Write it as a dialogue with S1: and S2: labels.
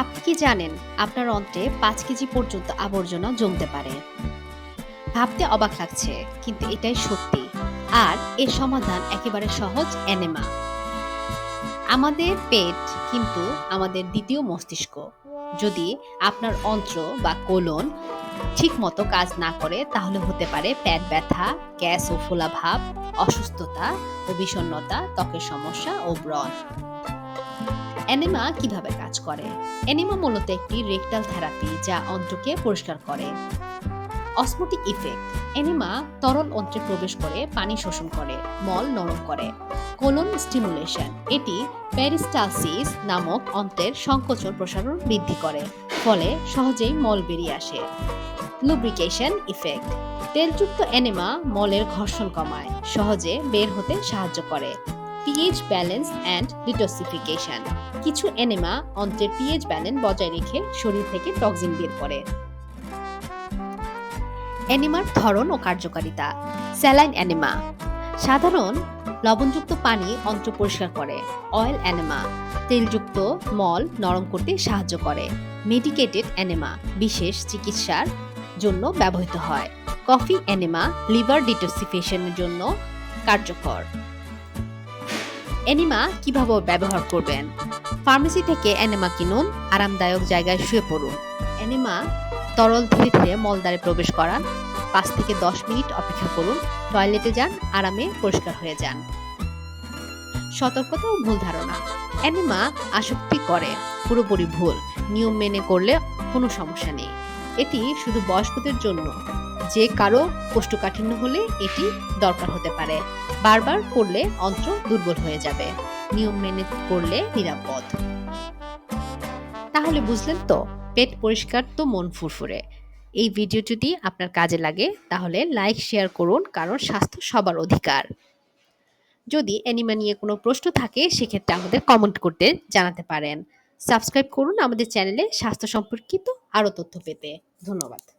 S1: আপনি কি জানেন আপনার অন্ত্রে পাঁচ কেজি পর্যন্ত আবর্জনা জমতে পারে? ভাবতে অবাক লাগছে, কিন্তু এটাই সত্যি। আর এর সমাধান একেবারে সহজ এনেমা। আমাদের পেট কিন্তু আমাদের দ্বিতীয় মস্তিষ্ক। যদি আপনার অন্ত্র বা কোলন ঠিক মতো কাজ না করে, তাহলে হতে পারে পেট ব্যথা, গ্যাস ও ফোলাভাব অসুস্থতা ও বিষণ্ণতা, ত্বকের সমস্যা ও ব্রণ। এনেমা কীভাবে কাজ করে? এনেমা মূলত একটি রেকটাল থেরাপি যা অন্ত্রকে পরিষ্কার করে। অসমোটিক ইফেক্ট এনেমা তরল অন্ত্রে প্রবেশ করে, পানি শোষণ করে, মল নরম করে। কোলন স্টিমুলেশন এটি প্যারিস্টালসিস নামক অন্ত্রের সংকোচন প্রসারণ বৃদ্ধি করে, ফলে সহজেই মল বেরিয়ে আসে। লুব্রিকেশন ইফেক্ট তেলযুক্ত এনেমা মলের ঘর্ষণ কমায়, সহজে বের হতে সাহায্য করে। পিএইচ ব্যালেন্স অ্যান্ড ডিটক্সিফিকেশন কিছু এনেমা অন্ত্রের পিএইচ ব্যালেন্স বজায় রেখে শরীর থেকে টক্সিন বের করে। অ্যানিমার ধরন ও কার্যকারিতা। স্যালাইন অ্যানিমা সাধারণ লবণযুক্ত পানি অন্ত্র পরিষ্কার করে। অয়েল অ্যানেমা তেলযুক্ত মল নরম করতে সাহায্য করে। মেডিকেটেড অ্যানেমা বিশেষ চিকিৎসার জন্য ব্যবহৃত হয়। কফি অ্যানেমা লিভার ডিটক্সিফিকেশনের জন্য কার্যকর। অ্যানিমা কীভাবে ব্যবহার করবেন? ফার্মেসি থেকে অ্যানেমা কিনুন, আরামদায়ক জায়গায় শুয়ে পড়ুন। অ্যানেমা তরল ধীরে ধীরে মলদ্বারে প্রবেশ করান। পাঁচ থেকে দশ মিনিট অপেক্ষা করুন। টয়লেটে যান, আরামে পরিষ্কার হয়ে যান। সতর্কতা ও ভুল ধারণা। অ্যানিমা আসক্তি করে, পুরোপুরি ভুল। নিয়ম মেনে করলে কোনো সমস্যা নেই। এটি শুধু বয়স্কদের জন্য। যে কারও কোষ্ঠকাঠিন্য হলে এটি দরকার হতে পারে। বারবার করলে অন্ত্র দুর্বল হয়ে যাবে। নিয়ম মেনে করলে নিরাপদ। তাহলে বুঝলেন তো, পেট পরিষ্কার তো মন ফুরফুরে। এই ভিডিও যদি আপনার কাজে লাগে, তাহলে লাইক শেয়ার করুন, কারণ স্বাস্থ্য সবার অধিকার। যদি অ্যানিমা নিয়ে কোনো প্রশ্ন থাকে, সেক্ষেত্রে আমাদের কমেন্ট করতে জানাতে পারেন। সাবস্ক্রাইব করুন আমাদের চ্যানেলে স্বাস্থ্য সম্পর্কিত আরও তথ্য পেতে। ধন্যবাদ।